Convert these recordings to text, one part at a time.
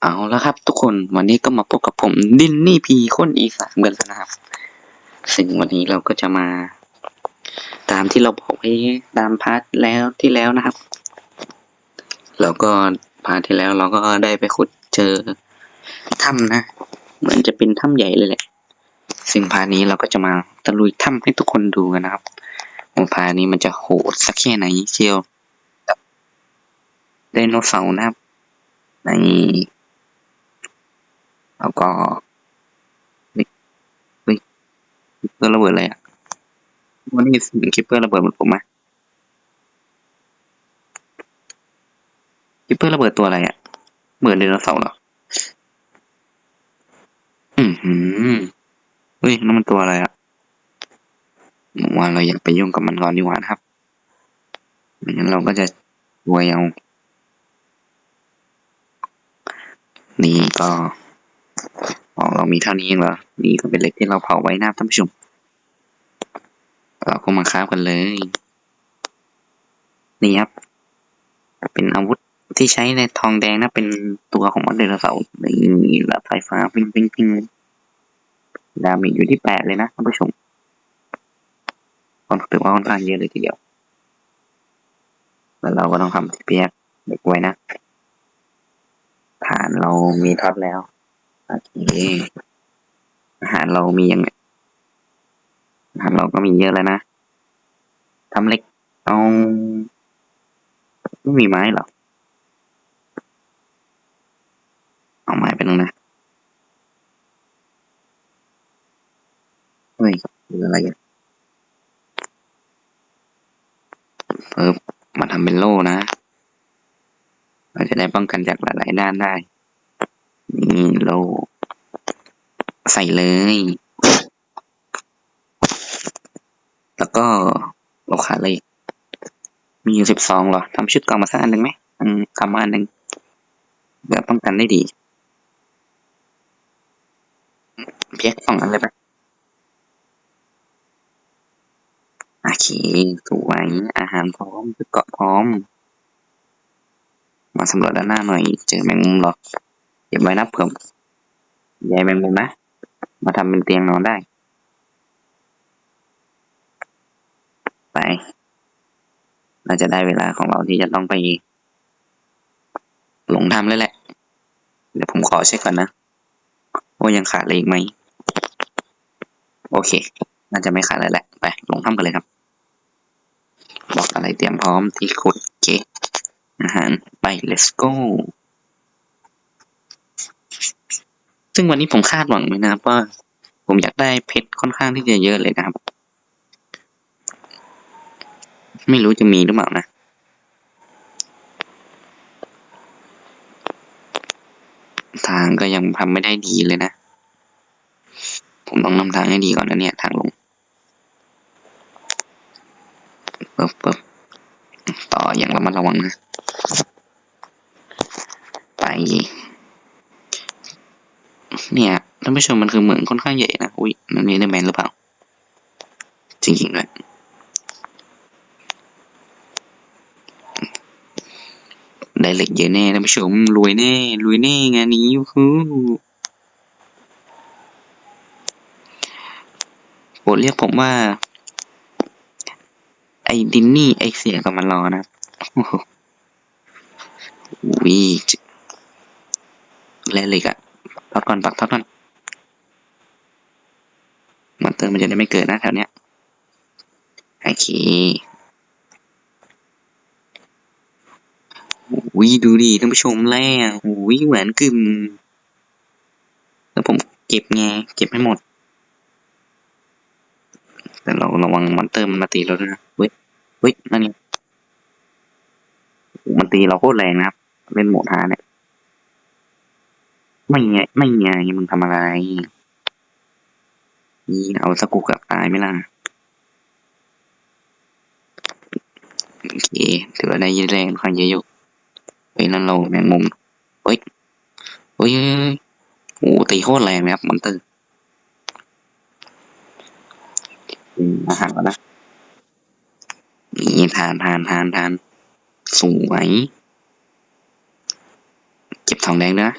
เอาแล้วครับทุกคนวันนี้ก็มาพบกับผมดินนี่พีคนอีสานกันแล้วนะครับ ซึ่งวันนี้เราก็จะมา ตามที่เราบอกไว้ตามพาร์ทแล้วที่แล้วนะครับแล้วก็พาร์ทที่แล้วเราก็ได้ไปขุดเจอถ้ำนะ เหมือนจะเป็นถ้ำใหญ่เลยแหละ ซึ่งพาร์ทนี้เราก็จะมาตะลุยถ้ำให้ทุกคนดูกันนะครับว่าพาร์ทนี้มันจะโหดสักแค่ไหนเชียวไดโนเสาร์นะครับใน แล้วก็เฮ้ยเฮ้ยคิปเปอร์ระเบิดอะไรอะวันนี้เสียงคิปเปอร์ระเบิดเหมือนผมไหมคิปเปอร์ระเบิดตัวอะไรอะ เหมือนไดโนเสาร์เหรอ อืมหืมเฮ้ยนั่นมันตัวอะไรอะว่าเราอยากไปยุ่งกับมันก่อนดีกว่านะครับไม่งั้นเราก็จะรวยเอา นี่ก็ อ๋อเรามีเท่านี้เองเหรอ นี่ก็เป็นเหล็กที่เราเผาไว้นะท่านผู้ชม เราก็มาค้ากันเลย นี่ครับ เป็นอาวุธที่ใช้ในทองแดงนะ เป็นตัวของมอนเดลเสาร์นี่ระสายฟ้าปิ้งปิ้งปิ้งดาเมจอยู่ที่แปดเลยนะท่านผู้ชมค่อนถือว่าค่อนข้างเยอะเลยทีเดียว แล้วเราก็ต้องทำที่เปียกเด็กไว้นะฐานเรามีท็อตแล้ว โอเคอาหารเรามียังไงอาหารเราก็มีเยอะแล้วนะทำเหล็กเอาไม่มีไม้หรอเอาไม้ไปตรงนะเฮ้ยคืออะไรอะเพิ่มมาทำเป็นโล่นะเราจะได้ป้องกันจากหลายๆด้านได้ นี่โล่ใส่เลย แล้วก็เราขาดอะไรอีกมีอยู่สิบสองหรอทำชุดกล่องมาสักอันหนึ่งไหมอืมกำมาอันหนึ่งเดี๋ยวป้องกันได้ดี เพียกสองอันเลยปะโอเคสวยอาหารพร้อมชุดเกาะพร้อม มาสำรวจด้านหน้าหน่อย เจอแมงมุมหรอ เก็บไว้นะเผื่อใยแมงมุมนะ มาทำเป็นเตียงนอนได้ ไปน่าจะได้เวลาของเราที่จะต้องไป หลงทำแล้วแหละ เดี๋ยวผมขอเช็คก่อนนะว่ายังขาดอะไรอีกไหม โอเค น่าจะไม่ขาดอะไรแหละ ไป ลงถ้ำกันเลยครับ บอกอะไรเตรียมพร้อมที่ขุดเกอาหาร ไป let's go ซึ่งวันนี้ผมคาดหวังไว้นะครับว่า ผมอยากได้เพชรค่อนข้างที่จะเยอะเลยนะครับ ไม่รู้จะมีหรือเปล่านะทางก็ยังทำไม่ได้ดีเลยนะ ผมต้องนำทางให้ดีก่อนนะเนี่ย ทางลงปึ๊บปึ๊บต่ออย่างระมัดระวังนะ ไป เนี่ยท่านผู้ชมมันคือเหมืองค่อนข้างใหญ่นะอุ้ยมันมีเดอร์แมนหรือเปล่า จริงๆด้วยได้เหล็กเยอะแน่ท่านผู้ชมรวยแน่รวยแน่งานนี้คือโปรดเรียกผมว่า ไอ้ดินนี่ไอ้เสียกับมันรอนะโอ้โหวีและเหล็กอะ พักก่อนปักพักก่อนมอนเตอร์มันจะได้ไม่เกิดนะแถวเนี้ยโอเควิดูดิท่านผู้ชมแร่วิแหวนกึมแล้วผมเก็บไงเก็บให้หมด แต่เราระวังมอนเตอร์มันมาตีเราด้วยนะเว้ยเฮ้ยนั่นไงมันตีเราโคตรแรงนะครับ เล่นโหมดฮาเนี่ย ไม่ไงไม่ไงมึงทำอะไร นี่เอาสกกูกับตายไหมล่ะโอเคถือว่าได้แรงค่อนข้างเยอะอยู่เฮ้ยนั่นเราแมงมุมเฮ้ยเฮ้ยโอ้ตีโคตรแรงนะครับมอนเตอร์อืมอาหารก่อนนะนี่ทานทานทานทานสวยเก็บทองแดงด้วยนะ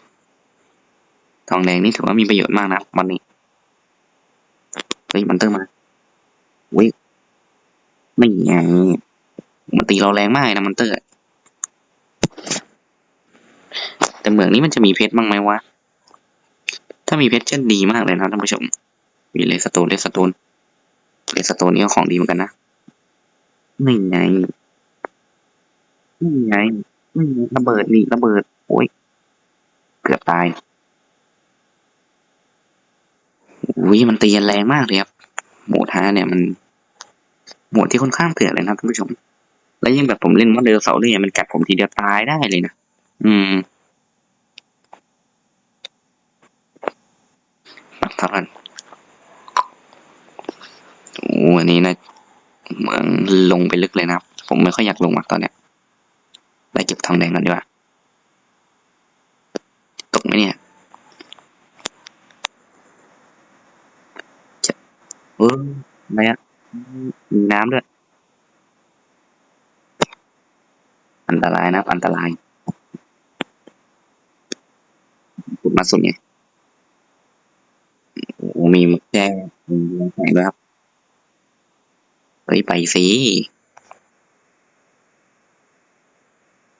ทองแดงนี่ถือว่ามีประโยชน์มากนะวันนี้เฮ้ยมันเตอร์มาอุ้ยไม่ไงมันตีเราแรงมากนะมันเตอร์แต่เหมืองนี้มันจะมีเพชรบ้างไหมวะ ถ้ามีเพชรจะดีมากเลยนะท่านผู้ชม มีเลสโตนเลสโตนเลสโตนนี่ก็ของดีเหมือนกันนะนี่ไงนี่ไงนี่ไงระเบิดนี่ระเบิด โอ้ย เกือบตาย อุ้ยมันตีแรงมากเลยครับโหมดฮาเนี่ยมันโหมดที่ค่อนข้างเถื่อนเลยนะท่านผู้ชม แล้วยิ่งแบบผมเล่นมอดเดอร์เสาเนี่ยมันกัดผมทีเดียวตายได้เลยนะอืมปักท่ากันโอ้อันนี้นะเหมืองลงไปลึกเลยนะครับ ผมไม่ค่อยอยากลงมากตอนเนี้ยไปเก็บทองแดงก่อนดีกว่าตกไหมเนี่ยจะ เอออะไรอะมีน้ำด้วย อันตรายนะอันตรายขุดมาสุดไงโอ้มีมึกแจ้งมีแข็งด้วยครับเฮ้ยไปสิ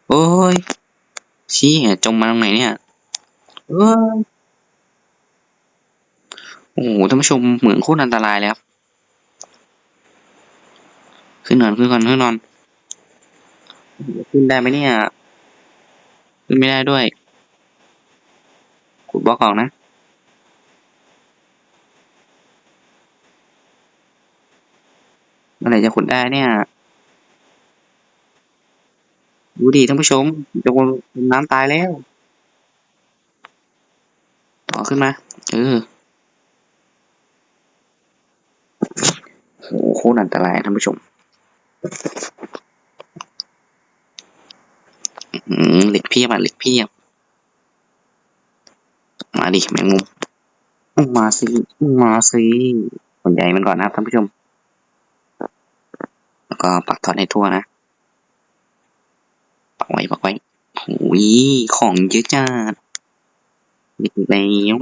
โอ้ยชี้จมมาตรงไหนเนี่ยเอ้ย โอ้โหท่านผู้ชมเหมืองโคตรอันตรายเลยครับขึ้นนอนขึ้นก่อนขึ้นนอน ขึ้นได้ไหมเนี่ย ขึ้นไม่ได้ด้วยขุดบล็อกออกนะเมื่อไหร่จะขุดได้เนี่ย ดูดีท่านผู้ชมจะวนน้ำตายแล้ว ต่อขึ้นมา เออ โคตรอันตรายท่านผู้ชมอืมเหล็กเพียบอะเหล็กเพียบ มาดิแมงมุมมาสิมาสิสนใจมันก่อนนะครับท่านผู้ชม แล้วก็ปักทอดให้ทั่วนะ ปักไว้ปักไว้โอ้ยของเยอะจัดนี่แล้ว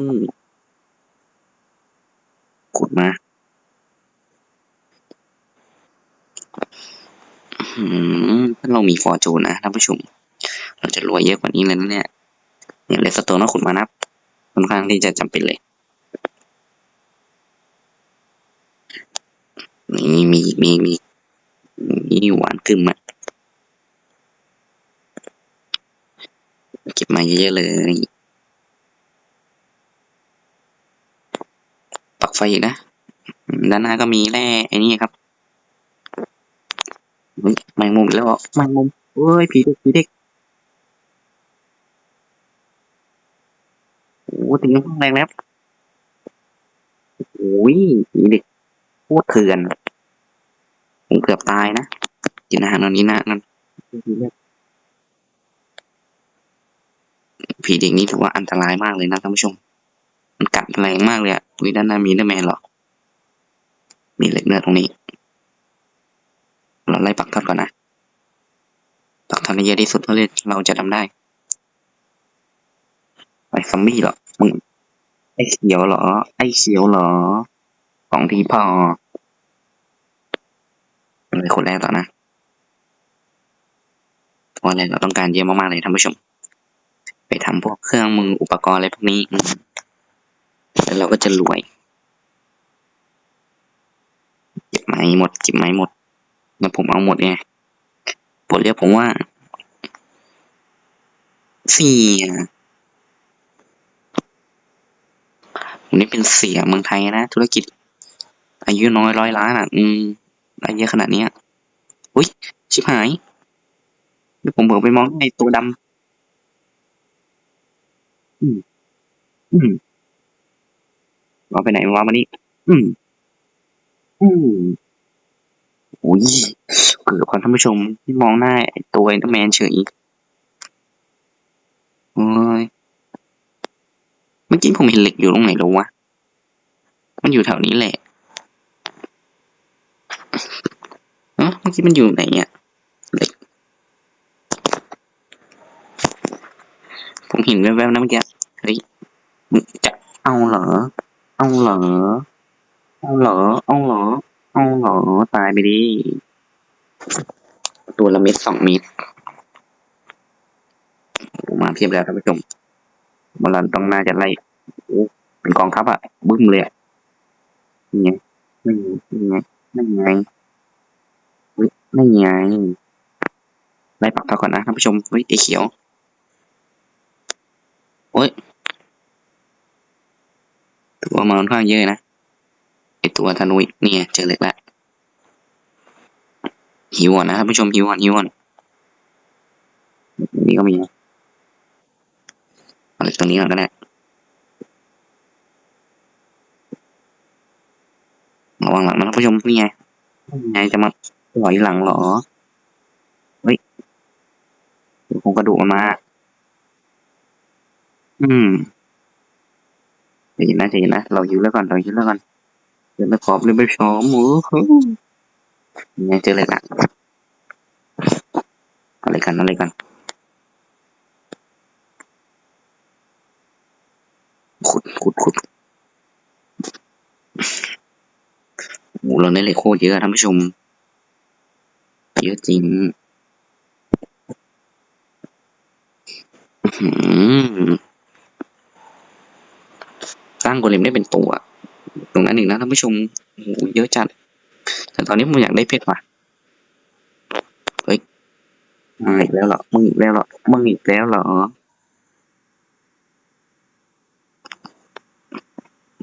กดมาอืม ถ้าเรามีฟอร์จูนนะท่านผู้ชม เราจะรวยเยอะกว่านี้เลยนะเนี่ยอย่างเลสโตนก็ขุดมานับค่อนข้างที่จะจำเป็นเลย นี่มีมีมีมีหวานกึมอะเก็บมาเยอะๆเลยปักไฟอีกนะ ด้านหน้าก็มีแร่ไอ้นี่ครับ แมงมุมอีกแล้วเหรอแมงมุมเฮ้ยผีเด็กผีเด็กโอ้ตีนแรงแล้วโอ้ยผีเด็กโคตรเถื่อนผมเกือบตายนะกินอาหารตอนนี้นะนั่นผีเด็กนี่ถือว่าอันตรายมากเลยนะท่านผู้ชม มันกัดแรงมากเลยอะวิด้านหน้ามีเดอร์แมนหรอ มีเหล็กเนื้อตรงนี้ เราไล่ปักทอดก่อนนะปักทอดให้เยอะที่สุดเท่าที่เราจะทำได้ไอ้ซอมบี้เหรอมึงไอ้เขียวเหรอ ไอ้เขียวเหรอของทีพอเลยคนแรกต่อนะเพราะอะไรเราต้องการเยอะมากๆเลยท่านผู้ชม ไปทำพวกเครื่องมืออุปกรณ์อะไรพวกนี้แล้วเราก็จะรวย เก็บไม้หมด เก็บไม้หมด แล้วผมเอาหมดไงบทเรียกผมว่าเสียผมนี่เป็นเสียเมืองไทยนะ ธุรกิจ อายุน้อยร้อยล้านอะ อืมอายุขนาดนี้อุ้ย ชิบหายเดี๋ยวผมเผลอไปมองไอ้ตัวดำอืม อืมเอาไปไหนวะมานี่อืม อืม อุ้ยเกือบความท่านผู้ชมที่มองหน้าไอ้ตัวเอ็นเดอร์แมนเฉยโอ้ยเมื่อกี้ผมเห็นเหล็กอยู่ตรงไหนแล้วะ มันอยู่แถวนี้แหละเออเมื่อกี้มันอยู่ไหนอะเหล็ก ผมเห็นแวบๆนะเมื่อกี้ เฮ้ย มึงจะเอาเหรอ เอาเหรอ เอาเหรอ เอาเหรอ เอาเหรอ ตาย ไปดิ ตัวละเม็ดสองเม็ดมาเพียบแล้วท่านผู้ชมมันเราต้องน่าจะไล่เป็นกองทัพอะบึ้มเลยอะนี่ไงนี่ไงนี่ไงนี่ไงไงไล่ปักเท่าก่อนนะท่านผู้ชมเฮ้ยไอเขียวโอ้ยตัวมันค่อนข้างเยอะนะไอตัวธนุยเนี่ยเจอเหล็กแล้ว หิวอะนะท่านผู้ชมหิวอะหิวอะนี่ก็มีนะเอาเหล็กตรงนี้ก่อนก็ได้ระวังหลังนะท่านผู้ชมนี่ไงไงจะมาปล่อยหลังเหรอเฮ้ยคงกระดูกมันมา อืมใจเย็นนะใจเย็นะเราหิวแล้วก่อนเราหิวแล้วก่อนเดี๋ยวไปขอบเลยไปชอมหมู ยังเจอเลยละเอะไรกันเอะไรกันขุดขุดขุดโอ้เราได้เลยโคตรเยอะท่านผู้ชม เยอะจริงสร้างโกเลมได้เป็นตัว ตรงนั้นอีกนะท่านผู้ชมโอ้เยอะจัด ตอนนี้ผมอยากได้เพชรว่ะเฮ้ยมาอีกแล้วเหรอมึงอีกแล้วเหรอมึงอีกแล้วเหรอ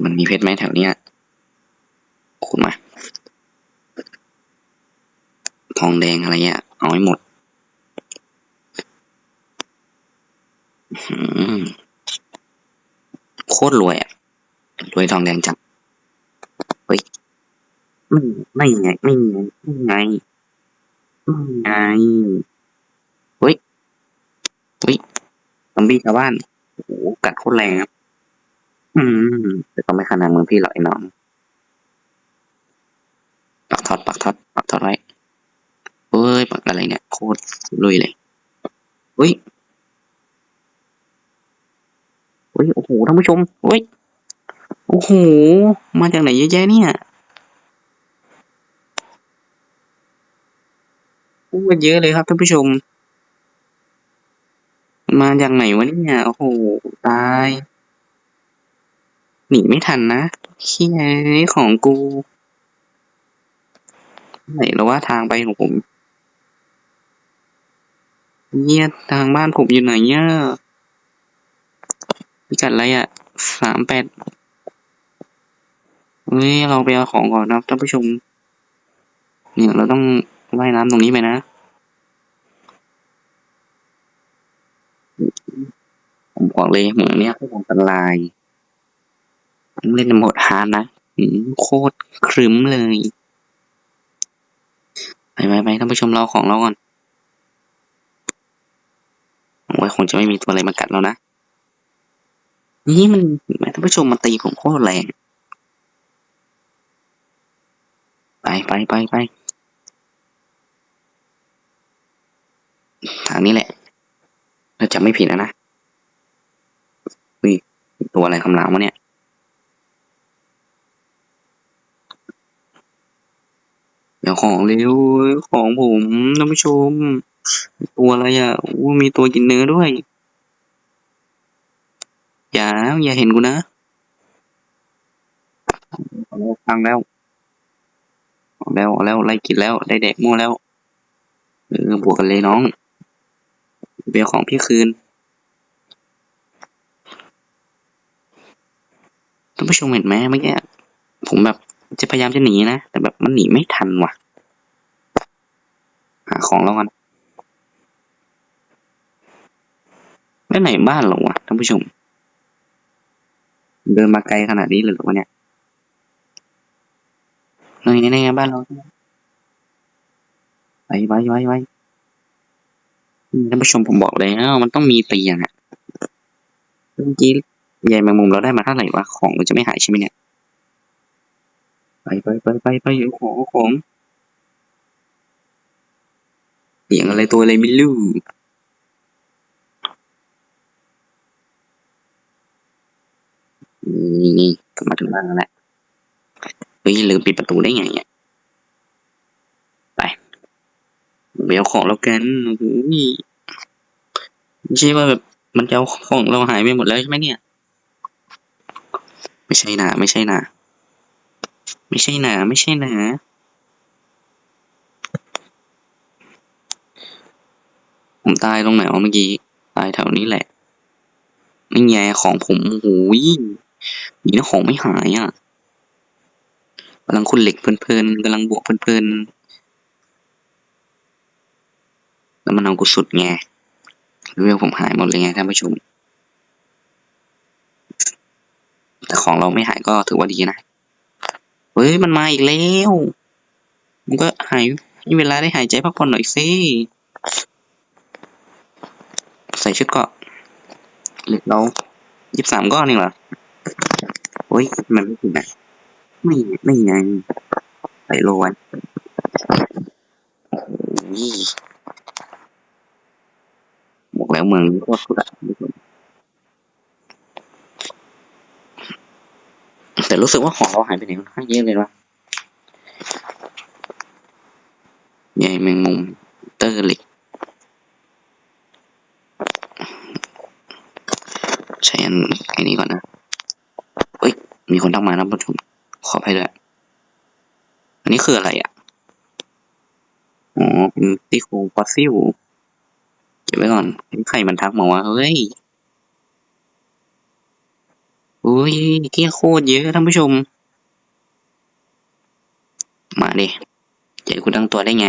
มันมีเพชรไหมแถวเนี้ยขุดมา ทองแดงอะไรเงี้ยเอาให้หมดโคตรรวยอะ รวยทองแดงจัง ไม่ไม่ไงไม่ไงไม่ไงไม่ไงเฮ้ยเฮ้ยซอมบี้ชาวบ้านโอ้โหกัดโคตรแรงครับอืมแต่ก็ไม่ขนาดมือพี่หรอกไอ้น้องปักทอดปักทอดปักทอดไว้เฮ้ยปักอะไรเนี่ย โคตรลุยเลยเฮ้ยเฮ้ยโอ้โหท่านผู้ชมเฮ้ยโอ้โห มาจากไหนเยอะแยะเนี่ย โอ้เยอะเลยครับท่านผู้ชม มาจากไหนวะเนี่ยโอ้โหตาย หนีไม่ทันนะเขี้ยของกูไหนแล้วว่าทางไปของผมเนี่ยทางบ้านผมอยู่ไหนเนี่ยพิกัดอะไรอะสามแปดเฮ้ยเราไปเอาของก่อนนะท่านผู้ชม เนี่ยเราต้อง ว่ายน้ำตรงนี้ไปนะผมบอกเลยเหมืองเนี้ยโคตรอันตรายเล่นโหมดฮาร์ดนะโคตรครึ้มเลย ไปไปไปท่านผู้ชมราของเราก่อนหวังว่าคงจะไม่มีตัวอะไรมากัดเรานะ นี่มันท่านผู้ชมมันตีผมโคตรแรง ไปไปไปไป ทางนี้แหละถ้าจะไม่ผิดนะนะอุ้ยตัวอะไรคำรามวะเนี่ยเดี๋ยวของเร็วของผมท่านผู้ชม ตัวอะไรอะอู้มีตัวกินเนื้อด้วย อย่าอย่าเห็นกูนะเอาแล้วพังแล้วแล้วแล้วไล่กินแล้วได้แดกมั่วแล้วเออบวกกันเลยน้อง เบลของพี่คืนท่านผู้ชมเห็นไหมเมื่อกี้ผมแบบจะพยายามจะหนีนะ แต่แบบมันหนีไม่ทันว่ะ หาของแล้วกันแล้วไหนบ้านเราวะท่านผู้ชม เดินมาไกลขนาดนี้เลยหรอวะเนี่ยเฮ้ยนี่ไงบ้านเราไปไปไปไป ท่านผู้ชมผมบอกแล้วมันต้องมีเตียงอะเมื่อกี้ใยแมงมุมเราได้มาเท่าไหร่วะของมันจะไม่หายใช่ไหมเนี่ย ไปไปไปไปไปเอาของเอาของเสียงอะไรตัวอะไรไม่รู้นี่นี่มาถึงบ้านแล้วแหละเฮ้ยลืมปิดประตูได้ไงเนี่ยไป ไปเอาของแล้วกันโอ้โหไม่ใช่ว่าแบบมันจะเอาของเราหายไปหมดแล้วใช่ไหมเนี่ย ไม่ใช่นะไม่ใช่นะไม่ใช่นะไม่ใช่นะผมตายตรงไหนวะเมื่อกี้ ตายแถวนี้แหละนี่ไงของผมโอ้โหนี่นะของไม่หายอะกำลังคุณเหล็กเพลินๆกำลังบวกเพลินๆ แล้วมันเอากูสุดไงเรื่องผมหายหมดเลยไงท่านผู้ชม แต่ของเราไม่หายก็ถือว่าดีนะ เฮ้ย มันมาอีกแล้ว มันก็หายมีเวลาได้หายใจพักผ่อนหน่อยสิ ใส่ชุดเกาะเหล็กเรายี่สิบสามก้อนเองเหรอเฮ้ย มันไม่ถึงนะไม่ไม่ไงใส่โลไว้โอ้โหบอกแล้ว เมืองนี้โคตรสุดอะท่านผู้ชมแต่รู้สึกว่าของเราหายไปไหนมันค่อนข้างเยอะเลยวะใหญ่แมงมุมเตอร์หล็กใช้อันไอ้นี้ก่อนนะเฮ้ย มีคนทักมานะผู้ชมขออภัยด้วย อันนี้คืออะไรอะ อ๋อเป็นซี่โครงฟอสซิล เก็บไว้ก่อนใครมันทักมาว่าเฮ้ยอุ้ยเกี้ยโคตรเยอะท่านผู้ชม มาดิเจอกูตั้งตัวได้ไง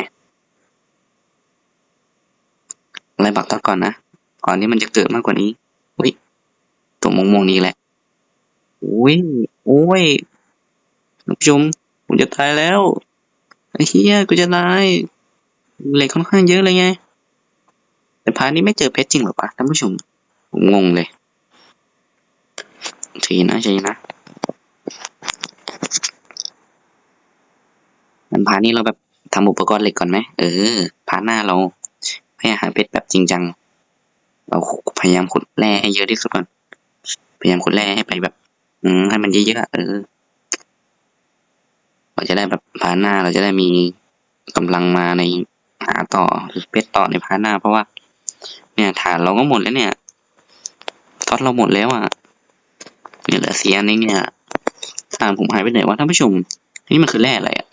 อะไรบักตัดก่อนนะก่อนที่มันจะเกิดมากกว่านี้อุ้ยตัวมงมงนี้แหละอุ้ยโอ้ยท่านผู้ชมผมจะตายแล้วไอ้เหี้ยกูจะตายเหล็กค่อนข้างเยอะเลยไง แต่พาร์ทนี้ไม่เจอเพชรจริงหรอปะท่านผู้ชม ผมงงเลยทีนะทีนะมันพาร์ทนี้เราแบบทำอุปกรณ์เหล็กก่อนไหมเออ พาร์ทหน้าเราให้อาหารเพชรแบบจริงจัง เราพยายามขุดแร่ให้เยอะที่สุดก่อน พยายามขุดแร่ให้ไปแบบ อืมให้มันเยอะๆอะเออเราจะได้แบบพาร์ทหน้าเราจะได้มีกำลังมาในหาต่อเพชรต่อในพาร์ทหน้า เพราะว่า เนี่ยฐานเราก็หมดแล้วเนี่ยฟอสเราหมดแล้วอะเนี่ยเหลือเสียอันนี้เนี่ยฐานผมหายไปไหนวะท่านผู้ชม นี่มันคือแร่อะไรอะ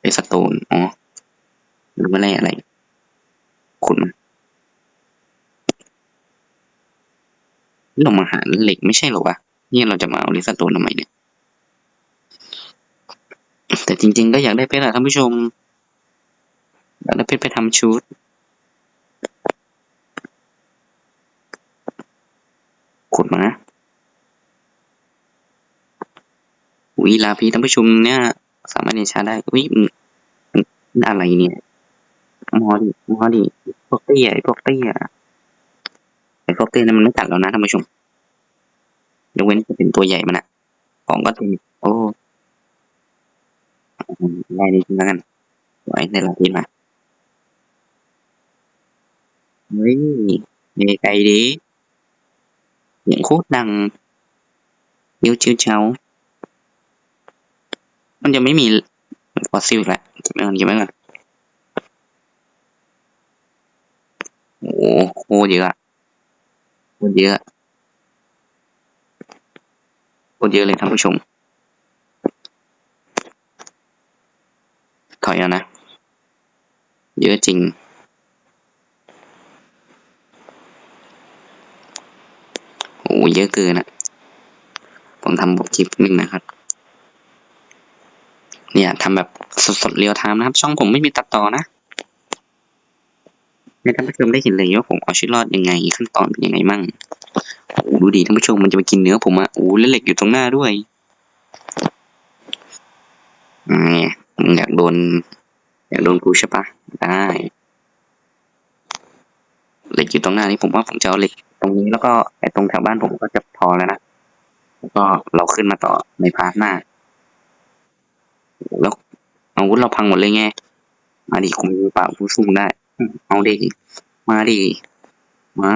เป็นสโตนอ๋อหรือว่าแร่อะไรขุดมันนี่เรามาหาเหล็กไม่ใช่หรอวะนี่เราจะมาเอาลิสโตนทำไมเนี่ย แต่จริง ๆ ก็อยากได้เพชรอะท่านผู้ชมอยากได้เพชรไปทำชุด ขุดมานะอุ้ยลาพีท่านผู้ชมเนี่ย สามารถเดชาได้อุ้ยนมันอะไรเนี่ยมอดิมอดิพวกเตี้ยพวกเตี้ยไอ้พวกเตี้ยนั้นมันไม่กัดแล้วนะท่านผู้ชมยกเว้นจะเป็นตัวใหญ่มันอะของก็จะมีโอ้อืมได้ดีขึ้นแล้วกันไว้ในลาพีมาเฮ้ยเมไกลดี เสียงโคตรดังเดี๋ยวชิวเช้ามันจะไม่มีฟอสซิลอีกแล้วเก็บไว้ก่อนเก็บไว้ก่อนโอ้โหโคตรเยอะอะโคตรเยอะอะโคตรเยอะเลยท่านผู้ชม ถอยแล้วนะ เยอะจริง อ้เยอะเกินอะผมทำบทคลิปหนึ่งนะครับ เนี่ยทำแบบสดๆเรียลไทม์นะครับ ช่องผมไม่มีตัดต่อนะให้ท่านผู้ชมได้เห็นเลยว่าผมเอาชีวิตรอดยังไง ขั้นตอนเป็นยังไงมั่งโอ้ดูดีท่านผู้ชมมันจะมากินเนื้อผมอะโอ้แล้วเหล็กอยู่ตรงหน้าด้วยอ่ามึงอยากโดน อยากโดนกูใช่ปะได้เหล็กอยู่ตรงหน้านี้ผมว่าผมจะเอาเหล็ก ตรงนี้แล้วก็ไอ้ตรงแถวบ้านผมก็จะพอแล้วนะแล้วก็เราขึ้นมาต่อในพาร์ทหน้า แล้วอาวุธเราพังหมดเลยไง มาดิกูมีป่าผู้สู้ได้ เอาดิ มาดิ มา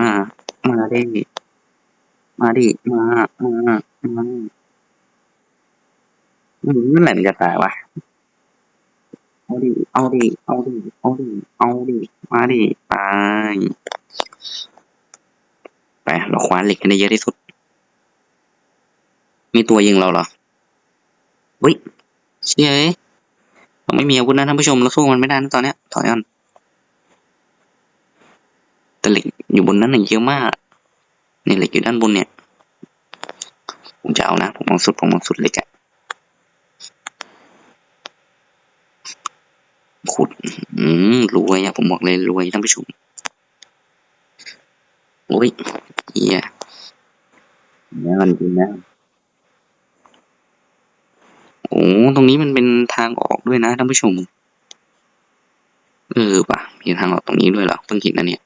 มาดิ มาดิ มา มา มาอืมนั่นแหละมันจะตายวะเอาดิ เอาดิ เอาดิ เอาดิ เอาดิ มาดิไป ไป เราคว้าเหล็กให้ได้เยอะที่สุด มีตัวยิงเราเหรอเฮ้ยเชี่ยเอ้ยเราไม่มีอาวุธนะท่านผู้ชมเราสู้มันไม่ได้นะตอนเนี้ยถอยก่อนแต่เหล็กอยู่บนนั้นน่ะเยอะมากเนี่เหล็กอยู่ด้านบนเนี่ย ผมจะเอานะ ผมเอาสุดผมเอาสุดเหล็กอะขุด อืมรวยอะผมบอกเลยรวยท่านผู้ชม อ้ยเฮียเนี่ยมันจริงนะโอ้ตรงนี้มันเป็นทางออกด้วยนะท่านผู้ชม เออป่ะ มีทางออกตรงนี้ด้วยเหรอเพิ่งเห็นนะเนี่ย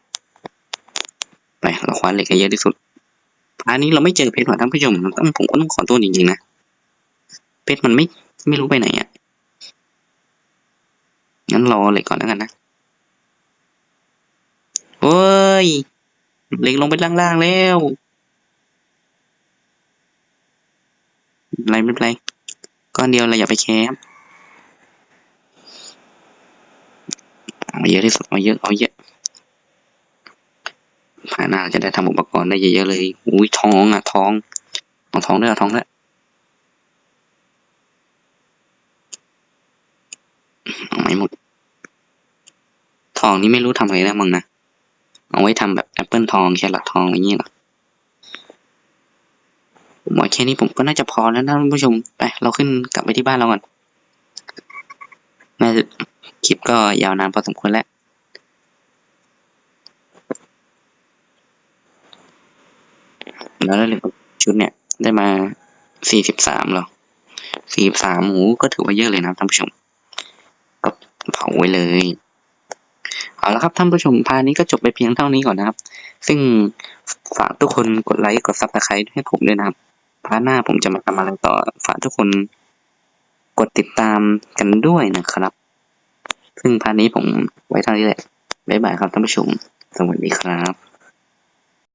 ไป เราคว้าเหล็กให้เยอะที่สุด อันนี้เราไม่เจอเพชรว่ะท่านผู้ชมต้องผมก็ต้องขอโทษจริงๆนะ เพชรมันไม่ไม่รู้ไปไหนอะ งั้นรอเหล็กก่อนแล้วกันนะ โอ้ย เล็กลงไปล่างๆแล้วไม่เป็นไรไม่เป็นไรก้อนเดียวเราอย่าไปแคบเอาเยอะที่สุดเอาเยอะเอาเยอะผ่านหน้าจะได้ทำอุปกรณ์ได้เยอะๆเลยอุ้ยทองอะทองเอาทองด้วยเอาทองด้วยเอาไม่หมดทองนี่ไม่รู้ทำอะไรได้มั้งนะ เอาไว้ทำแบบแอปเปิลทองแครอททองอะไรอย่างเงี้ยหรอผมว่าแค่นี้ผมก็น่าจะพอแล้วนะท่านผู้ชมไปเราขึ้นกลับไปที่บ้านเราก่อนน่าจะคลิปก็ยาวนานพอสมควรแล้วแล้วได้เลยชุดเนี่ย ได้มาสี่สิบสามหรอสี่สิบสามหมูก็ถือว่าเยอะเลยนะท่านผู้ชม ก็เผาไว้เลย เอาละครับท่านผู้ชมพานี้ก็จบไปเพียงเท่านี้ก่อนนะครับ ซึ่งฝากทุกคนกดไลค์กดซับสไครต์ให้ผมด้วยนะครับพาหน้าผมจะมาทำอะไรต่อฝากทุกคนกดติดตามกันด้วยนะครับ ซึ่งพาร์ทนี้ผมไว้เท่านี้แหละ บ๊ายบายครับท่านผู้ชม สวัสดีครับ